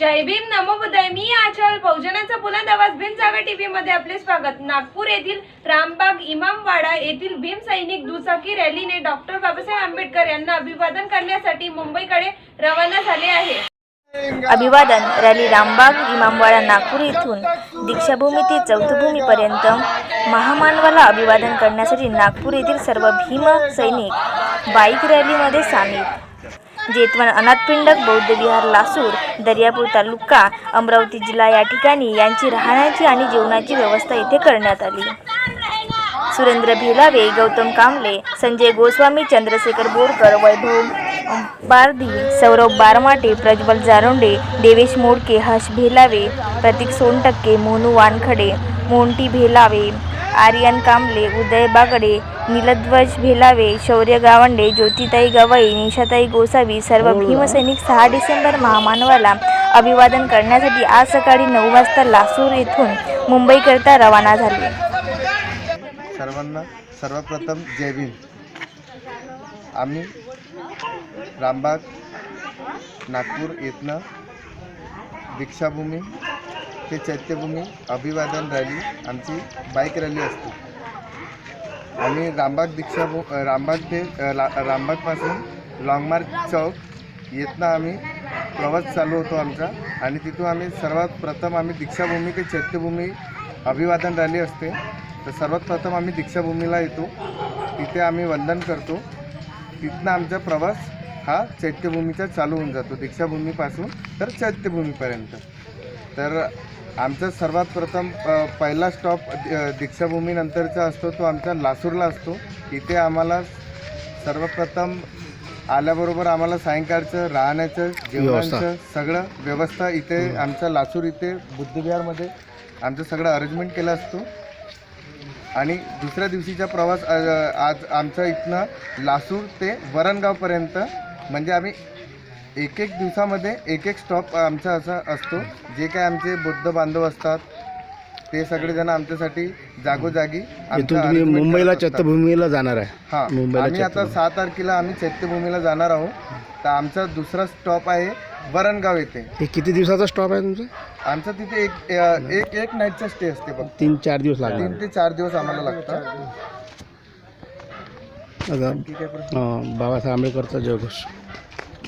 जय भीम नमोदय मी बुलंद आवाज भीम जागा टीव्ही मध्ये आपले स्वागत. नागपूर येथील रामबाग इमामवाडा येथील भीम सैनिक दुचाकी रॅलीने डॉक्टर बाबासाहेब आंबेडकर यांना अभिवादन करण्यासाठी मुंबईकडे रवाना झाले आहे. अभिवादन रॅली रामबाग इमामवाडा नागपूर येथून दीक्षाभूमी ते चौथभूमीपर्यंत महामानवाला अभिवादन करण्यासाठी नागपूर येथील सर्व भीम सैनिक बाईक रॅलीमध्ये सामील जेतवन अनाथपिंडक बौद्ध विहार लासूर दर्यापूर तालुका अमरावती जिल्हा या ठिकाणी यांची राहण्याची आणि जेवणाची व्यवस्था येथे करण्यात आली. सुरेंद्र भेलावे गौतम कांबळे संजय गोस्वामी चंद्रशेखर बोरकर वैभव बारदी सौरभ बारमाटे प्रज्वल जारोंडे देवेश मोडके हर्ष भेलावे प्रतीक सोनटक्के मोनू वानखडे मोंटी भेलावे आर्यन कांबळे उदय बागडे नीलध्वज भेलावे शौर्य गावंडे ज्योतिताई गवई निशाताई गोसावी सर्व भीमसैनिक सहा डिसेंबर महामानवाला अभिवादन करण्यासाठी आज सकाळी नऊ वाजता लासूर येथून मुंबईकरता रवाना झाले. सर्वांना सर्वप्रथम जय भीम. आम्ही रामबाग नागपूर येथनं दीक्षाभूमी ते चैत्यभूमी अभिवादन रॅली आमची बाईक रॅली असते. आम्ही रामबाग दीक्षाभू रामबाग ते रामबागपासून लाँगमार्ग चौक येथनं आम्ही प्रवास चालू होतो आमचा. आणि तिथून आम्ही सर्वात प्रथम आम्ही दीक्षाभूमी ते चैत्यभूमी अभिवादन रॅली असते. तर सर्वात प्रथम आम्ही दीक्षाभूमीला येतो. तिथे आम्ही वंदन करतो. तिथनं आमचा प्रवास हा चैत्यभूमीचा चालू होऊन जातो. दीक्षाभूमीपासून तर चैत्यभूमीपर्यंत. तर आमचा सर्वात प्रथम पहिला स्टॉप दीक्षाभूमीनंतरचा असतो तो आमचा लासूरला असतो. इथे आम्हाला सर्वप्रथम आल्याबरोबर आम्हाला सायंकाळचं राहण्याचं जेवणाचं सगळं व्यवस्था इथे आमच्या लासूर इथे बुद्धविहारमध्ये आमचं सगळं अरेंजमेंट केलं असतो. आणि दुसऱ्या दिवशीचा प्रवास आज आमचा इथनं लासूर ते वरणगावपर्यंत म्हणजे आम्ही एक एक दिवसामध्ये एक एक स्टॉप आमचा असा असतो. जे काय आमचे बुद्ध बांधव असतात ते सगळेजण आमच्यासाठी जागोजागी आमचं इथून तुम्ही arrangement मुंबईला असतात. चैत्यभूमीला जाणार आहे. हा मुंबईला आम्ही आता चैत्यभूमी. सहा तारखेला आम्ही चैत्यभूमीला जाणार आहोत. तर आमचा दुसरा स्टॉप आहे वरणगाव येथे. हे किती दिवसाचा स्टॉप आहे तुमचा? आमचा तिथे एक एक एक नाईटचा स्टे असते फक्त. तीन चार दिवस लागणार. तीन ते चार दिवस आम्हाला लागतात अं, बाबासाहेब आंबेडकरचा जयघोष.